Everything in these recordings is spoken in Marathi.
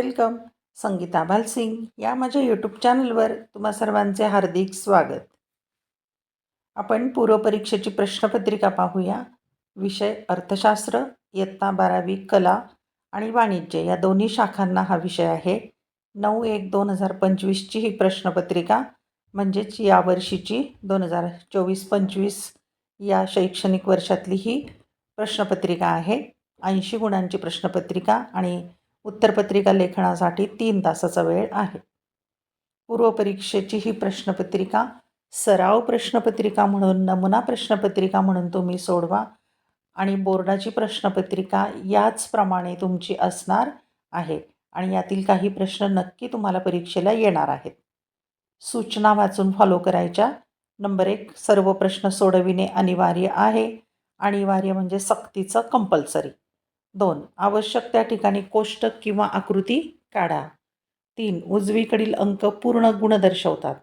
वेलकम. संगीता भालसिंग या माझ्या यूट्यूब चॅनलवर तुम्हा सर्वांचे हार्दिक स्वागत. आपण पूर्वपरीक्षेची प्रश्नपत्रिका पाहूया. विषय अर्थशास्त्र इयत्ता बारावी कला आणि वाणिज्य या दोन्ही शाखांना हा विषय आहे. नऊ एक दोन हजार पंचवीसची ही प्रश्नपत्रिका म्हणजेच यावर्षीची दोन हजार चोवीस पंचवीस या शैक्षणिक वर्षातली ही प्रश्नपत्रिका आहे. ऐंशी गुणांची प्रश्नपत्रिका आणि उत्तरपत्रिका लेखनासाठी तीन तासाचा वेळ आहे. पूर्वपरीक्षेची ही प्रश्नपत्रिका सराव प्रश्नपत्रिका म्हणून नमुना प्रश्नपत्रिका म्हणून तुम्ही सोडवा आणि बोर्डाची प्रश्नपत्रिका याचप्रमाणे तुमची असणार आहे आणि यातील काही प्रश्न नक्की तुम्हाला परीक्षेला येणार आहेत. सूचना वाचून फॉलो करायच्या. नंबर एक सर्व प्रश्न सोडविणे अनिवार्य आहे. अनिवार्य म्हणजे सक्तीचं कंपल्सरी दोन. आवश्यक त्या ठिकाणी कोष्टक किंवा आकृती काढा. तीन. उजवीकडील अंक पूर्ण गुण दर्शवतात.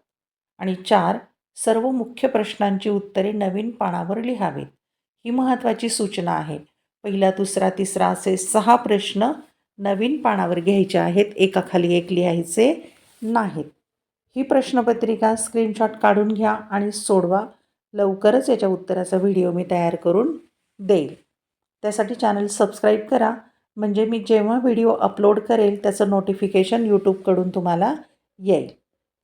आणि चार. सर्व मुख्य प्रश्नांची उत्तरे नवीन पानावर लिहावीत. ही महत्त्वाची सूचना आहे. पहिला दुसरा तिसरा असे सहा प्रश्न नवीन पानावर घ्यायचे आहेत. एकाखाली एक लिहायचे नाहीत. ही प्रश्नपत्रिका स्क्रीनशॉट काढून घ्या आणि सोडवा. लवकरच याच्या उत्तराचा व्हिडिओ मी तयार करून देईल. त्यासाठी चॅनल सबस्क्राईब करा. म्हणजे मी जेव्हा व्हिडिओ अपलोड करेल त्याचं नोटिफिकेशन यूट्यूबकडून तुम्हाला येईल.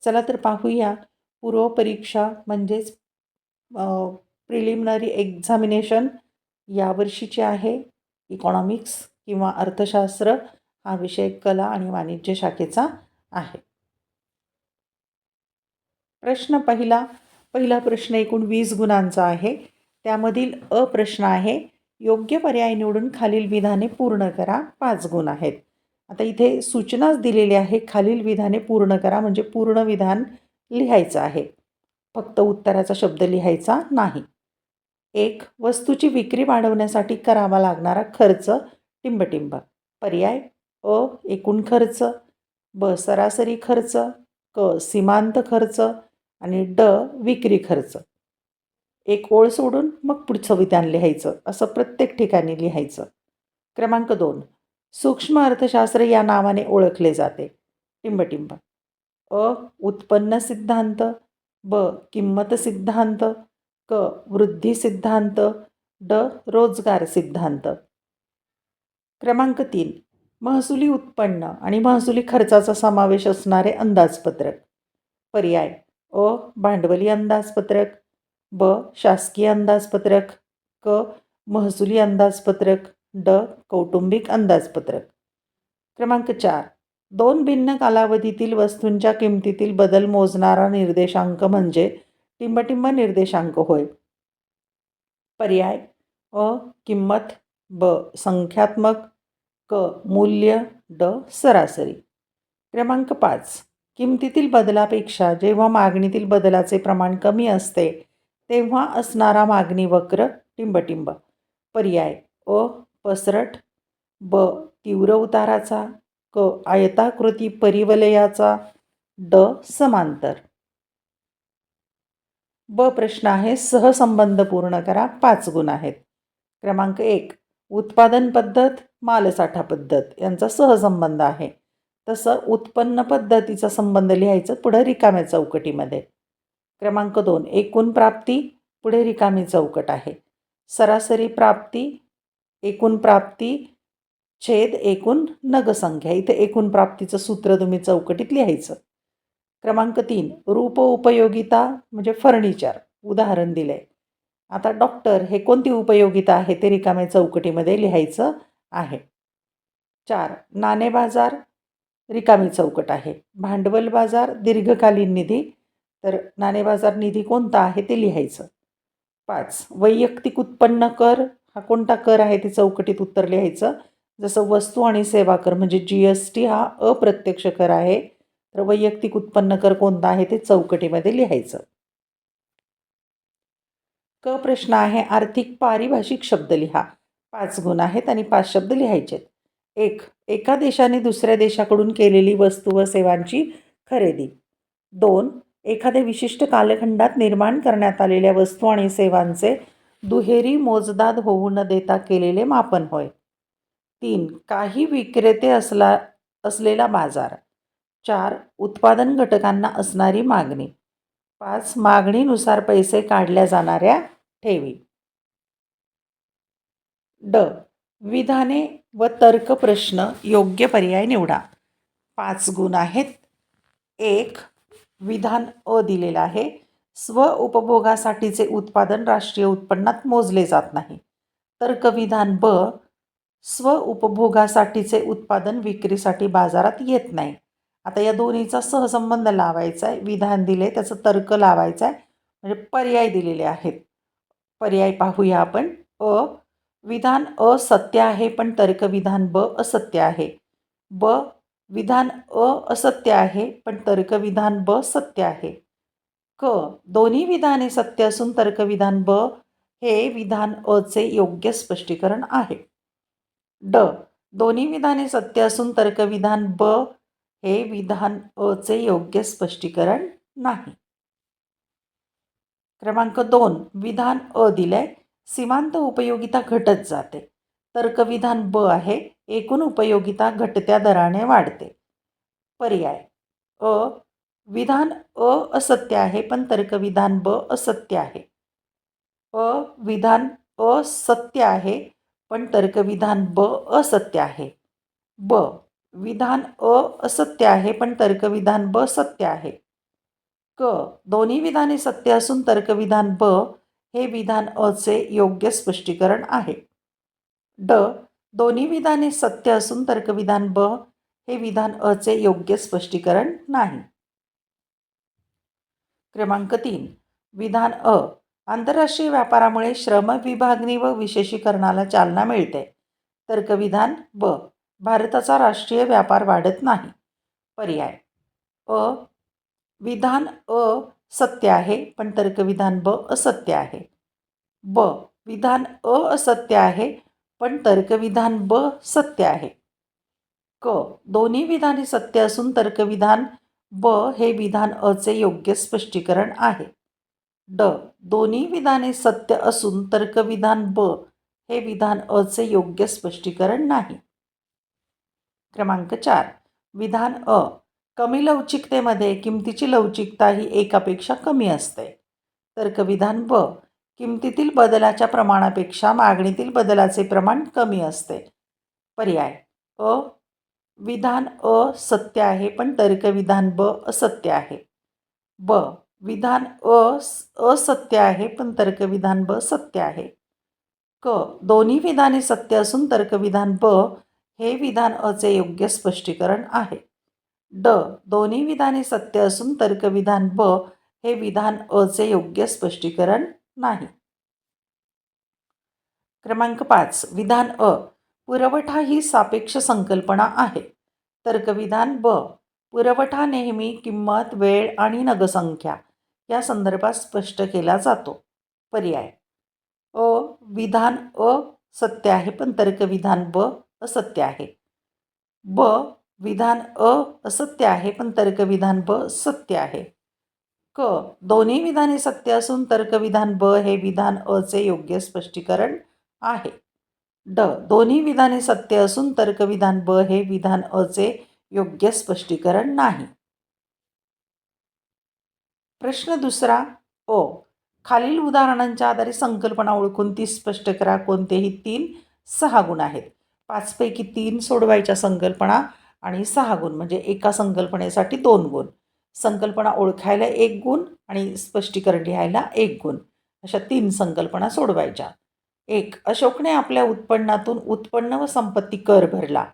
चला तर पाहूया. पूर्वपरीक्षा म्हणजेच प्रिलिमिनरी एक्झामिनेशन यावर्षीचे आहे. इकॉनॉमिक्स किंवा अर्थशास्त्र हा विषय कला आणि वाणिज्य शाखेचा आहे. प्रश्न पहिला पहिला प्रश्न एकूण वीस गुणांचा आहे. त्यामधील अ प्रश्न आहे योग्य पर्याय निवडून खालील विधाने पूर्ण करा पाच गुण आहेत. आता इथे सूचनाच दिलेली आहे खालील विधाने पूर्ण करा म्हणजे पूर्ण विधान लिहायचं आहे. फक्त उत्तराचा शब्द लिहायचा नाही. एक वस्तूची विक्री वाढवण्यासाठी करावा लागणारा खर्च टिंबटिंब. पर्याय अ एकूण खर्च ब सरासरी खर्च क सीमांत खर्च आणि ड विक्री खर्च. एक ओळ सोडून मग पुढचं विधान लिहायचं असं प्रत्येक ठिकाणी लिहायचं. क्रमांक दोन. सूक्ष्म अर्थशास्त्र या नावाने ओळखले जाते. टिंबटिंब. अ उत्पन्न सिद्धांत. ब किंमत सिद्धांत. क वृद्धी सिद्धांत. ड रोजगार सिद्धांत. क्रमांक तीन. महसुली उत्पन्न आणि महसुली खर्चाचा समावेश असणारे अंदाजपत्रक. पर्याय. अ भांडवली अंदाजपत्रक. ब. शासकीय अंदाजपत्रक क. महसुली अंदाजपत्रक ड. कौटुंबिक अंदाजपत्रक. क्रमांक चार. दोन भिन्न कालावधीतील वस्तूंच्या किमतीतील बदल मोजणारा निर्देशांक म्हणजे टिंबटिंब निर्देशांक होय. पर्याय. अ. किंमत. ब. संख्यात्मक. क. मूल्य. ड. सरासरी. क्रमांक पाच. किमतीतील बदलापेक्षा जेव्हा मागणीतील बदलाचे प्रमाण कमी असते तेव्हा असणारा मागणी वक्र टिंबटिंब. पर्याय. अ. पसरट. ब. तीव्र उताराचा. क. आयताकृती परिवलयाचा. ड. समांतर. ब. प्रश्न आहे. सहसंबंध पूर्ण करा. पाच गुण आहेत. क्रमांक एक. उत्पादन पद्धत मालसाठा पद्धत यांचा सहसंबंध आहे. तसं उत्पन्न पद्धतीचा संबंध लिहायचं पुढं रिकाम्या चौकटीमध्ये. क्रमांक दोन एकूण प्राप्ती पुढे रिकामी चौकट आहे. सरासरी प्राप्ती एकूण प्राप्ती छेद एकूण नगसंख्या. इथे एकूण प्राप्तीचं सूत्र तुम्ही चौकटीत लिहायचं. क्रमांक तीन रूप उपयोगिता म्हणजे फर्निचर. उदाहरण दिलं आहे आता डॉक्टर हे कोणती उपयोगिता आहे ते रिकाम्या चौकटीमध्ये लिहायचं आहे. चार नाणे बाजार रिकामी चौकट आहे. भांडवल बाजार दीर्घकालीन निधी तर नाणे बाजार निधी कोणता आहे ते लिहायचं. पाच वैयक्तिक उत्पन्न कर हा कोणता कर आहे ते चौकटीत उत्तर लिहायचं. जसं वस्तू आणि सेवा कर म्हणजे जी एस टी हा अप्रत्यक्ष कर आहे. तर वैयक्तिक उत्पन्न कर कोणता आहे ते चौकटीमध्ये लिहायचं. क प्रश्न आहे आर्थिक पारिभाषिक शब्द लिहा. पाच गुण आहेत आणि पाच शब्द लिहायचे एक एका देशाने दुसऱ्या देशाकडून केलेली वस्तू व सेवांची खरेदी. दोन एखाद्या विशिष्ट कालखंडात निर्माण करण्यात आलेल्या वस्तू आणि सेवांचे दुहेरी मोजदाद होऊ न देता केलेले मापन होय. तीन काही विक्रेते असला असलेला बाजार. चार उत्पादन घटकांना असणारी मागणी. पाच मागणीनुसार पैसे काढल्या जाणाऱ्या ठेवी. ड विधाने व तर्क प्रश्न योग्य पर्याय निवडा. पाच गुण आहेत. एक विधान अ दिलेलं आहे. स्व उपभोगासाठीचे उत्पादन राष्ट्रीय उत्पन्नात मोजले जात नाही. तर्कविधान ब स्व उपभोगासाठीचे उत्पादन विक्रीसाठी बाजारात येत नाही. आता या दोन्हीचा सहसंबंध लावायचा आहे विधान दिले त्याचं तर्क लावायचा आहे म्हणजे पर्याय दिलेले आहेत. पर्याय पाहूया आपण. अ विधान अ सत्य आहे पण तर्कविधान ब असत्य आहे. ब विधान अ असत्य आहे पण तर्कविधान ब सत्य आहे. क. दोन्ही विधाने सत्य असून तर्कविधान ब हे विधान अचे योग्य स्पष्टीकरण आहे. ड. दोन्ही विधाने सत्य असून तर्कविधान ब हे विधान अचे योग्य स्पष्टीकरण नाही. क्रमांक दोन. विधान अ दिलंय सीमांत उपयोगिता घटत जाते. तर्कविधान ब आहे एकूण उपयोगिता घटत्या दराने वाढते. पर्याय. अ. विधान अ असत्य आहे पण तर्कविधान ब असत्य आहे. अ. विधान अ सत्य आहे पण तर्कविधान ब असत्य आहे. ब. विधान अ असत्य आहे पण तर्कविधान ब सत्य आहे. क. दोन्ही विधाने सत्य असून तर्कविधान ब हे विधान अचे योग्य स्पष्टीकरण आहे. ड. दोन्ही विधाने सत्य असून तर्कविधान ब हे विधान अचे योग्य स्पष्टीकरण नाही. क्रमांक तीन. विधान अ. आंतरराष्ट्रीय व्यापारामुळे श्रम विभागणी व विशेषीकरणाला चालना मिळते. तर्कविधान ब. भारताचा राष्ट्रीय व्यापार वाढत नाही. पर्याय. अ. विधान अ. सत्य आहे पण तर्कविधान ब. असत्य आहे. ब. विधान अ. असत्य आहे पण तर्कविधान ब सत्य आहे. क दोन्ही विधाने सत्य असून तर्कविधान ब हे विधान अचे योग्य स्पष्टीकरण आहे. ड दोन्ही विधाने सत्य असून तर्कविधान ब हे विधान अचे योग्य स्पष्टीकरण नाही. क्रमांक चार विधान अ कमी लवचिकतेमध्ये किमतीची लवचिकता ही एकापेक्षा कमी असते. तर्कविधान ब किमतीतील बदलाच्या प्रमाणापेक्षा मागणीतील बदलाचे प्रमाण कमी असते. पर्याय. अ. विधान अ सत्य आहे पण तर्कविधान ब असत्य आहे. ब. विधान अ असत्य आहे पण तर्कविधान ब सत्य आहे. क. दोन्ही विधाने सत्य असून तर्कविधान ब हे विधान अचे योग्य स्पष्टीकरण आहे. ड. दोन्ही विधाने सत्य असून तर्कविधान ब हे विधान अचे योग्य स्पष्टीकरण नाही. क्रमांक पाच. विधान अ. पुरवठा ही सापेक्ष संकल्पना आहे. तर्कविधान ब. पुरवठा नेहमी किंमत वेळ आणि नगसंख्या या संदर्भात स्पष्ट केला जातो. पर्याय. अ. विधान अ. सत्य आहे पण तर्कविधान ब. असत्य आहे. ब. विधान अ. असत्य आहे पण तर्कविधान ब. सत्य आहे. क. दोन्ही विधाने सत्य असून तर्कविधान ब हे विधान अचे योग्य स्पष्टीकरण आहे. ड. दोन्ही विधाने सत्य असून तर्कविधान ब हे विधान अचे योग्य स्पष्टीकरण नाही. प्रश्न दुसरा. ओ. खालील उदाहरणांच्या आधारे संकल्पना ओळखून ती स्पष्ट करा. कोणतेही तीन सहा गुण आहेत. पाचपैकी तीन सोडवायच्या संकल्पना आणि सहा गुण म्हणजे एका संकल्पनेसाठी दोन गुण. संकल्पना ओळखायला एक गुण आणि स्पष्टीकरण लिहायला एक गुण. अशा तीन संकल्पना सोडवायच्या. एक अशोकने आपल्या उत्पन्नातून उत्पन्न व संपत्ती कर भरला.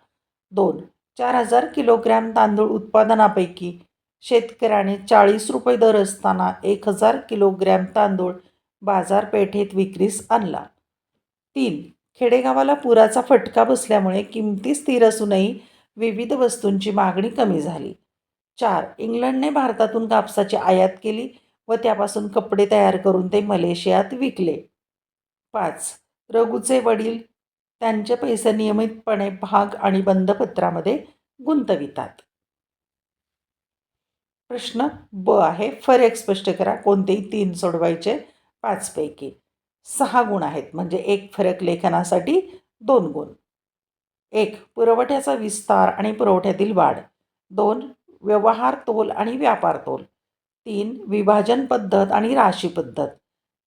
दोन चार हजार किलोग्रॅम तांदूळ उत्पादनापैकी शेतकऱ्याने चाळीस रुपये दर असताना एक हजार किलोग्रॅम तांदूळ बाजारपेठेत विक्रीस आणला. तीन खेडेगावाला पुराचा फटका बसल्यामुळे किमती स्थिर असूनही विविध वस्तूंची मागणी कमी झाली. चार इंग्लंडने भारतातून कापसाची आयात केली व त्यापासून कपडे तयार करून ते मलेशियात विकले. पाच रघुचे वडील त्यांचे पैसे नियमितपणे भाग आणि बंधपत्रामध्ये गुंतवितात. प्रश्न ब आहे. फरक स्पष्ट करा. कोणतेही तीन सोडवायचे पाचपैकी सहा गुण आहेत. म्हणजे एक फरक लेखनासाठी दोन गुण. एक पुरवठ्याचा विस्तार आणि पुरवठ्यातील वाढ. दोन व्यवहार तोल आणि व्यापार तोल. तीन विभाजन पद्धत आणि राशी पद्धत.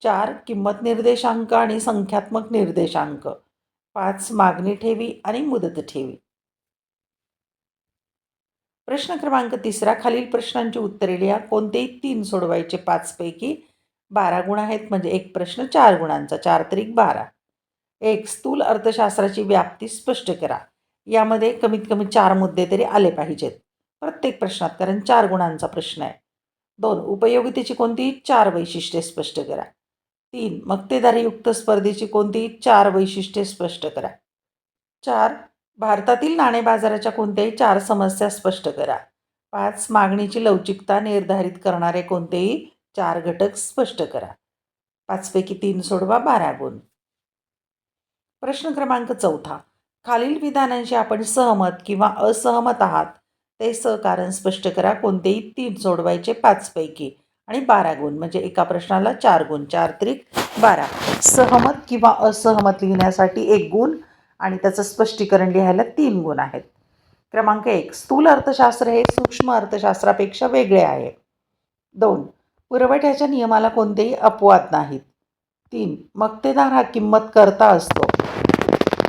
चार किंमत निर्देशांक आणि संख्यात्मक निर्देशांक. पाच मागणी ठेवी आणि मुदत ठेवी. प्रश्न क्रमांक तिसरा खालील प्रश्नांची उत्तरे लिहा. कोणतेही तीन सोडवायचे पाचपैकी बारा गुण आहेत म्हणजे एक प्रश्न चार गुणांचा चार तरीक बारा. एक स्थूल अर्थशास्त्राची व्याप्ती स्पष्ट करा. यामध्ये कमीत कमी चार मुद्दे तरी आले पाहिजेत. प्रत्येक प्रश्नात कारण चार गुणांचा प्रश्न आहे. दोन उपयोगितेची कोणतीही चार वैशिष्ट्ये स्पष्ट करा. तीन मक्तेदारीयुक्त स्पर्धेची कोणतीही चार वैशिष्ट्ये स्पष्ट करा. चार भारतातील नाणे बाजाराच्या कोणत्याही चार समस्या स्पष्ट करा. पाच मागणीची लवचिकता निर्धारित करणारे कोणतेही चार घटक स्पष्ट करा. पाचपैकी तीन सोडवा बारा गुण. प्रश्न क्रमांक चौथा. खालील विधानांशी आपण सहमत किंवा असहमत आहात. ते सहकारण स्पष्ट करा. कोणतेही तीन सोडवायचे पाचपैकी. आणि बारा गुण म्हणजे एका प्रश्नाला चार गुण चार त्रिक बारा. सहमत किंवा असहमत लिहिण्यासाठी एक गुण आणि त्याचं स्पष्टीकरण लिहायला तीन गुण आहेत. क्रमांक एक स्थूल अर्थशास्त्र हे सूक्ष्म अर्थशास्त्रापेक्षा वेगळे आहे. दोन पुरवठ्याच्या नियमाला कोणतेही अपवाद नाहीत. तीन मक्तेदार हा किंमत करता असतो.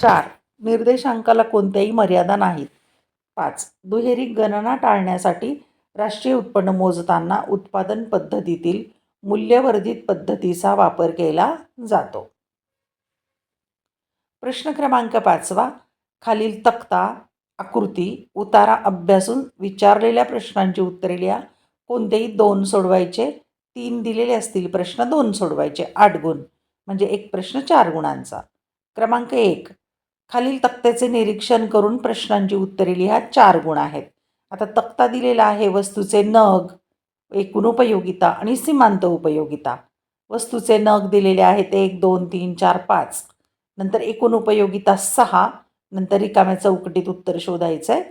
चार निर्देशांकाला कोणत्याही मर्यादा नाहीत. पाच. दुहेरी गणना टाळण्यासाठी राष्ट्रीय उत्पन्न मोजताना उत्पादन पद्धतीतील मूल्यवर्धित पद्धतीचा वापर केला जातो. प्रश्न क्रमांक पाचवा. खालील तक्ता आकृती उतारा अभ्यासून विचारलेल्या प्रश्नांची उत्तरे लिहा. कोणतेही दोन सोडवायचे तीन दिलेले असतील प्रश्न दोन सोडवायचे आठ गुण. म्हणजे एक प्रश्न चार गुणांचा. क्रमांक एक. खालील तक्त्याचे निरीक्षण करून प्रश्नांची उत्तरे लिहा. चार गुण आहेत. आता तक्ता दिलेला आहे वस्तूचे नग एकूण उपयोगिता आणि सीमांत उपयोगिता. वस्तूचे नग दिलेले आहेत एक दोन तीन चार पाच. नंतर एकूण उपयोगिता सहा. नंतर रिकाम्या चौकटीत उत्तर शोधायचं आहे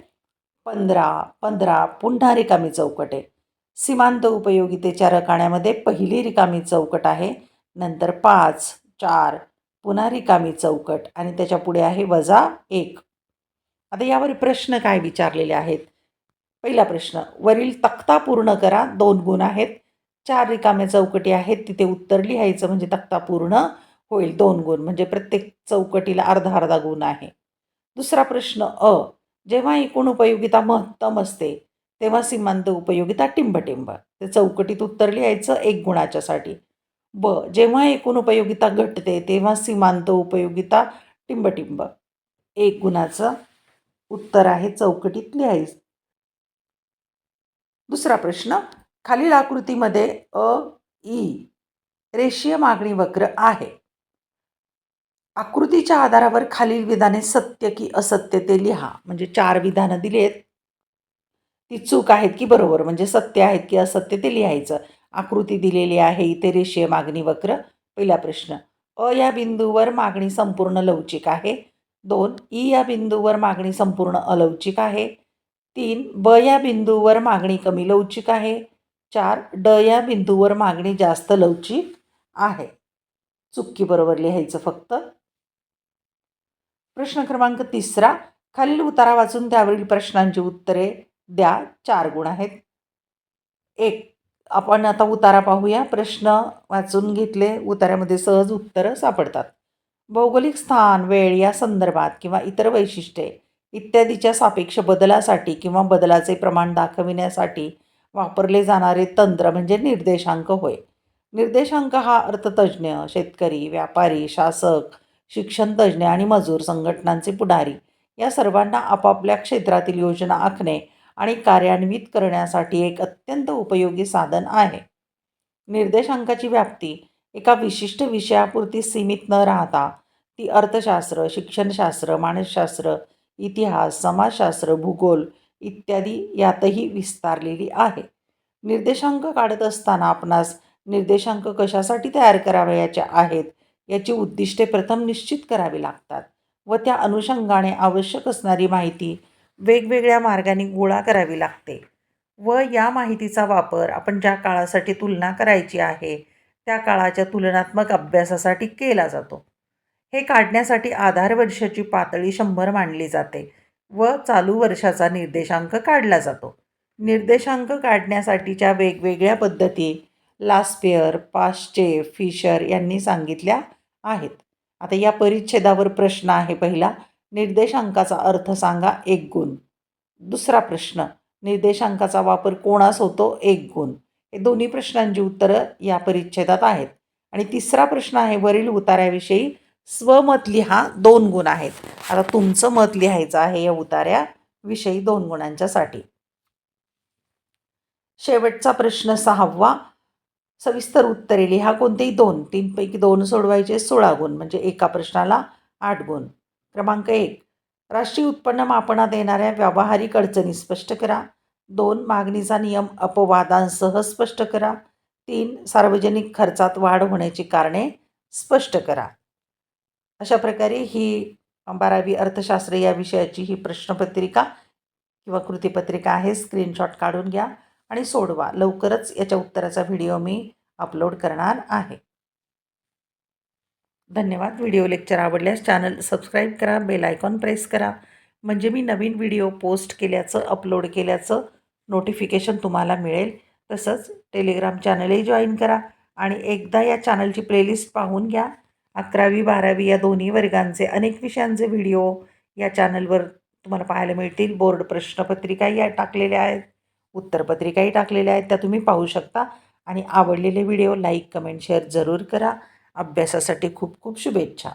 पंधरा. पंधरा पुन्हा रिकामी चौकट आहे. सीमांत उपयोगितेच्या रकाण्यामध्ये पहिली रिकामी चौकट आहे. नंतर पाच चार पुन्हा रिकामी चौकट आणि त्याच्या पुढे आहे वजा एक. आता यावर प्रश्न काय विचारलेले आहेत? पहिला प्रश्न वरील तक्ता पूर्ण करा दोन गुण आहेत. चार रिकाम्या चौकटी आहेत तिथे उत्तर लिहायचं म्हणजे तक्ता पूर्ण होईल दोन गुण. म्हणजे प्रत्येक चौकटीला अर्धा अर्धा गुण आहे. दुसरा प्रश्न अ जेव्हा एकूण उपयोगिता महत्तम असते तेव्हा सीमांत उपयोगिता टिंबटिंब. ते चौकटीत उत्तर लिहायचं एक गुणाच्यासाठी. ब जेव्हा एकूण उपयोगिता घटते तेव्हा सीमांत उपयोगिता टिंबटिंब. एक गुणाचं उत्तर आहे चौकटीत लिहायचं. दुसरा प्रश्न खालील आकृतीमध्ये अ ई रेषीय मागणी वक्र आहे. आकृतीच्या आधारावर खालील विधाने सत्य की असत्य ते लिहा. म्हणजे चार विधानं दिली आहेत ती चूक आहेत की बरोबर म्हणजे सत्य आहेत की असत्य ते लिहायचं. आकृती दिलेली आहे. इथे रेषीय मागणी वक्र. पहिला प्रश्न अ या बिंदूवर मागणी संपूर्ण लवचिक आहे. दोन ई या बिंदूवर मागणी संपूर्ण अलवचिक आहे. तीन ब या बिंदूवर मागणी कमी लवचिक आहे. चार ड या बिंदूवर मागणी जास्त लवचिक आहे. चुकीबरोबर लिहायचं फक्त. प्रश्न क्रमांक तिसरा खालील उतारा वाचून त्यावरील प्रश्नांची उत्तरे द्या. चार गुण आहेत. एक आपण आता उतारा पाहूया. प्रश्न वाचून घेतले. उतार्यामध्ये सहज उत्तरं सापडतात. भौगोलिक स्थान वेळ या संदर्भात किंवा इतर वैशिष्ट्ये इत्यादीच्या सापेक्ष बदलासाठी किंवा बदलाचे प्रमाण दाखविण्यासाठी वापरले जाणारे तंत्र म्हणजे निर्देशांक होय. निर्देशांक हा अर्थतज्ज्ञ शेतकरी व्यापारी शासक शिक्षणतज्ज्ञ आणि मजूर संघटनांचे पुढारी या सर्वांना आपापल्या क्षेत्रातील योजना आखणे आणि कार्यान्वित करण्यासाठी एक अत्यंत उपयोगी साधन आहे. निर्देशांकाची व्याप्ती एका विशिष्ट विषयापुरती सीमित न राहता ती अर्थशास्त्र शिक्षणशास्त्र मानसशास्त्र इतिहास समाजशास्त्र भूगोल इत्यादी यातही विस्तारलेली आहे. निर्देशांक काढत असताना आपणास निर्देशांक कशासाठी तयार करावयाचे आहेत याची उद्दिष्टे प्रथम निश्चित करावी लागतात व त्या अनुषंगाने आवश्यक असणारी माहिती वेगवेगळ्या मार्गाने गोळा करावी लागते व या माहितीचा वापर आपण ज्या काळासाठी तुलना करायची आहे त्या काळाच्या तुलनात्मक अभ्यासासाठी केला जातो. हे काढण्यासाठी आधार वर्षाची पातळी शंभर मानली जाते व चालू वर्षाचा निर्देशांक काढला जातो. निर्देशांक काढण्यासाठीच्या वेगवेगळ्या पद्धती लास्पियर पाश्चे फिशर यांनी सांगितल्या आहेत. आता या परिच्छेदावर प्रश्न आहे पहिला. निर्देशांकाचा अर्थ सांगा एक गुण. दुसरा प्रश्न निर्देशांकाचा वापर कोणास होतो? एक गुण. हे दोन्ही प्रश्नांची उत्तरं या परिच्छेदात आहेत. आणि तिसरा प्रश्न आहे वरील उतार्याविषयी स्वमत लिहा दोन गुण आहेत. आता तुमचं मत लिहायचं आहे या उतार्याविषयी दोन गुणांच्यासाठी. शेवटचा प्रश्न सहावा. सविस्तर उत्तरे लिहा कोणतेही दोन. तीनपैकी दोन सोडवायचे सोळा गुण म्हणजे एका प्रश्नाला आठ गुण. क्रमांक एक. राष्ट्रीय उत्पन्न मापनात येणाऱ्या व्यावहारिक अडचणी स्पष्ट करा. दोन मागणीचा नियम अपवादांसह स्पष्ट करा. तीन सार्वजनिक खर्चात वाढ होण्याची कारणे स्पष्ट करा. अशा प्रकारे ही बारावी अर्थशास्त्र या विषयाची ही प्रश्नपत्रिका किंवा कृतीपत्रिका आहे. स्क्रीनशॉट काढून घ्या आणि सोडवा. लवकरच याच्या उत्तराचा व्हिडिओ मी अपलोड करणार आहे. धन्यवाद. व्हिडिओ लेक्चर आवडल्यास चॅनल सबस्क्राईब करा बेल आयकॉन प्रेस करा. म्हणजे मी नवीन व्हिडिओ पोस्ट केल्याचं अपलोड केल्याचं नोटिफिकेशन तुम्हाला मिळेल. तसंच टेलिग्राम चॅनलही जॉईन करा आणि एकदा या चॅनलची प्लेलिस्ट पाहून घ्या. अकरावी बारावी या दोन्ही वर्गांचे अनेक विषयांचे व्हिडिओ या चॅनलवर तुम्हाला पाहायला मिळतील. बोर्ड प्रश्नपत्रिकाही या टाकलेल्या आहेत उत्तरपत्रिकाही टाकलेल्या आहेत त्या तुम्ही पाहू शकता. आणि आवडलेले व्हिडिओ लाईक कमेंट शेअर जरूर करा. अभ्यासासाठी खूप खूप शुभेच्छा.